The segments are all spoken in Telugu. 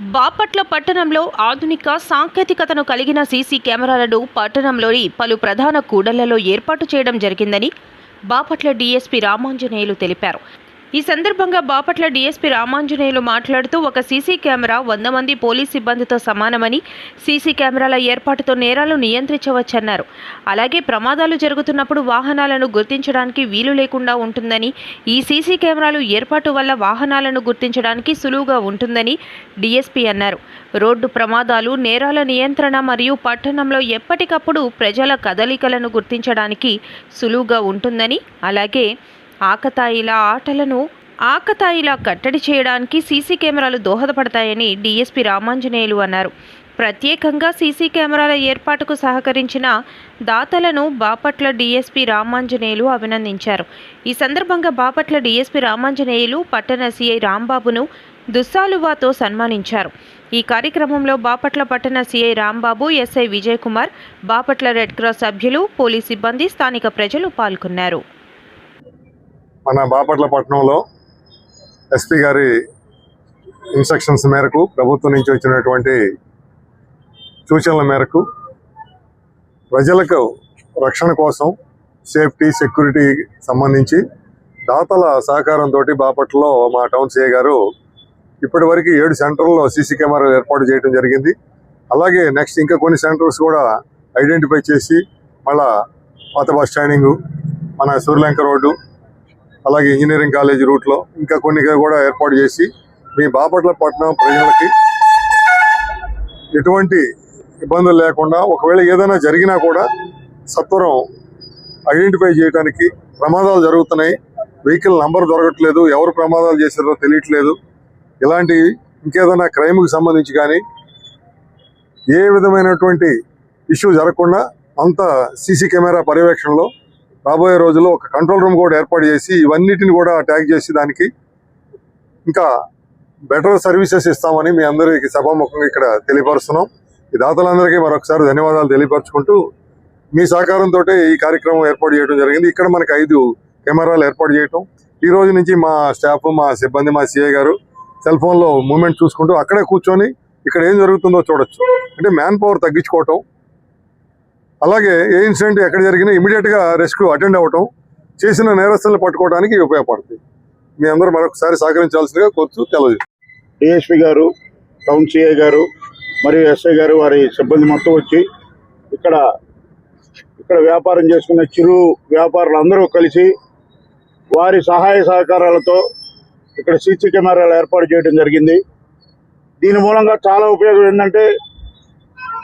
బాపట్ల పట్టణంలో ఆధునిక సాంకేతికతను కలిగిన సీసీ కెమెరాలను పట్టణంలోని పలు ప్రధాన కూడళ్ళలో ఏర్పాటు చేయడం జరిగిందని బాపట్ల డీఎస్పీ రామాంజనేయులు తెలిపారు. ఈ సందర్భంగా బాపట్ల డీఎస్పీ రామాంజనేయులు మాట్లాడుతూ ఒక సీసీ కెమెరా వంద మంది పోలీస్ సిబ్బందితో సమానమని సీసీ కెమెరాల ఏర్పాటుతో నేరాలు నియంత్రించవచ్చన్నారు. అలాగే ప్రమాదాలు జరుగుతున్నప్పుడు వాహనాలను గుర్తించడానికి వీలు లేకుండా ఉంటుందని ఈ సీసీ కెమెరాలు ఏర్పాటు వల్ల వాహనాలను గుర్తించడానికి సులువుగా ఉంటుందని డీఎస్పీ అన్నారు. రోడ్డు ప్రమాదాలు నేరాల నియంత్రణ మరియు పట్టణంలో ఎప్పటికప్పుడు ప్రజల కదలికలను గుర్తించడానికి సులువుగా ఉంటుందని అలాగే ఆకతాయిల ఆటలను ఆకతాయిలా కట్టడి చేయడానికి సీసీ కెమెరాలు దోహదపడతాయని డీఎస్పీ రామాంజనేయులు అన్నారు. ప్రత్యేకంగా సీసీ కెమెరాల ఏర్పాటుకు సహకరించిన దాతలను బాపట్ల డీఎస్పీ రామాంజనేయులు అభినందించారు. ఈ సందర్భంగా బాపట్ల డీఎస్పీ రామాంజనేయులు పట్టణ సీఐ రాంబాబును దుస్సాలువాతో సన్మానించారు. ఈ కార్యక్రమంలో బాపట్ల పట్టణ CI Rambabu SI Vijay Kumar Bapatla red cross సభ్యులు పోలీస్ సిబ్బంది స్థానిక ప్రజలు పాల్గొన్నారు. మన బాపట్ల పట్టణంలో ఎస్పీ గారి ఇన్స్ట్రక్షన్స్ మేరకు ప్రభుత్వం నుంచి వచ్చినటువంటి సూచనల మేరకు ప్రజలకు రక్షణ కోసం సేఫ్టీ సెక్యూరిటీ సంబంధించి దాతల సహకారంతో బాపట్లలో మా టౌన్ సిఐ గారు ఇప్పటివరకు ఏడు సెంటర్లో సీసీ కెమెరాలు ఏర్పాటు చేయడం జరిగింది. అలాగే నెక్స్ట్ ఇంకా కొన్ని సెంటర్స్ కూడా ఐడెంటిఫై చేసి మళ్ళా పాత బస్ స్టాండింగు మన సూర్యలంక రోడ్డు అలాగే ఇంజనీరింగ్ కాలేజ్ రూట్లో ఇంకా కొన్ని కూడా ఏర్పాటు చేసి మీ బాపట్ల పట్టణం ప్రజలకి ఎటువంటి ఇబ్బందులు లేకుండా ఒకవేళ ఏదైనా జరిగినా కూడా సత్వరం ఐడెంటిఫై చేయడానికి ప్రమాదాలు జరుగుతున్నాయి. వెహికల్ నంబర్ దొరకట్లేదు. ఎవరు ప్రమాదాలు చేశారో తెలియట్లేదు. ఇలాంటి ఇంకేదైనా క్రైమ్కి సంబంధించి కానీ ఏ విధమైనటువంటి ఇష్యూ జరగకుండా అంత సీసీ కెమెరా పర్యవేక్షణలో రాబోయే రోజుల్లో ఒక కంట్రోల్ రూమ్ కూడా ఏర్పాటు చేసి ఇవన్నిటిని కూడా ట్యాగ్ చేసి దానికి ఇంకా బెటర్ సర్వీసెస్ ఇస్తామని మీ అందరికీ సభాముఖంగా ఇక్కడ తెలియపరుస్తున్నాం. ఈ దాతలందరికీ మరొకసారి ధన్యవాదాలు తెలియపరచుకుంటూ మీ సహకారంతో ఈ కార్యక్రమం ఏర్పాటు చేయడం జరిగింది. ఇక్కడ మనకి ఐదు కెమెరాలు ఏర్పాటు చేయటం. ఈ రోజు నుంచి మా స్టాఫ్ మా సిబ్బంది మా సిఐ గారు సెల్ ఫోన్లో మూమెంట్ చూసుకుంటూ అక్కడే కూర్చొని ఇక్కడ ఏం జరుగుతుందో చూడొచ్చు. అంటే మ్యాన్ పవర్ తగ్గించుకోవటం అలాగే ఏ ఇన్సిడెంట్ ఎక్కడ జరిగినా ఇమీడియట్గా రెస్క్యూ అటెండ్ అవ్వటం చేసిన నేరస్తులను పట్టుకోవడానికి ఉపయోగపడుతుంది. మీ అందరూ మరొకసారి సహకరించాల్సిందిగా కోరుతూ తెలియదు డిఎస్పి గారు టౌన్ సిఐ గారు మరియు ఎస్ఐ గారు వారి సిబ్బంది మొత్తం వచ్చి ఇక్కడ ఇక్కడ వ్యాపారం చేసుకున్న చిరు వ్యాపారులు అందరూ కలిసి వారి సహాయ సహకారాలతో ఇక్కడ సీసీ కెమెరాలు ఏర్పాటు చేయడం జరిగింది. దీని మూలంగా చాలా ఉపయోగం ఏంటంటే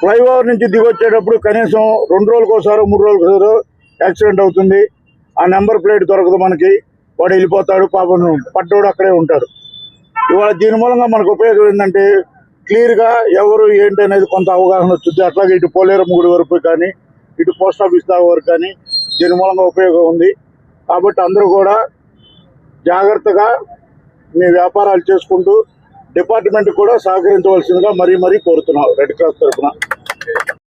ఫ్లైఓవర్ నుంచి దిగొచ్చేటప్పుడు కనీసం రెండు రోజులకోసారో ఒకసారి మూడు రోజులకోసారో ఒకసారి యాక్సిడెంట్ అవుతుంది. ఆ నెంబర్ ప్లేట్ దొరకదు మనకి. వాడు వెళ్ళిపోతాడు పాపం పట్టోడు అక్కడే ఉంటాడు. ఇవాళ దీని మూలంగా మనకు ఉపయోగం ఏంటంటే క్లియర్గా ఎవరు ఏంటి అనేది కొంత అవగాహన వచ్చింది అట్లాగే ఇటు పోలేరు గుడి వరకు కానీ ఇటు పోస్ట్ ఆఫీస్ దాకా వరకు కానీ దీని మూలంగా ఉపయోగం ఉంది. కాబట్టి అందరూ కూడా జాగ్రత్తగా మీ వ్యాపారాలు చేసుకుంటూ డిపార్ట్మెంట్ కూడా సహకరించవలసిందిగా మరీ మరీ కోరుతున్నాం. రెడ్ క్రాస్ తరఫున. good.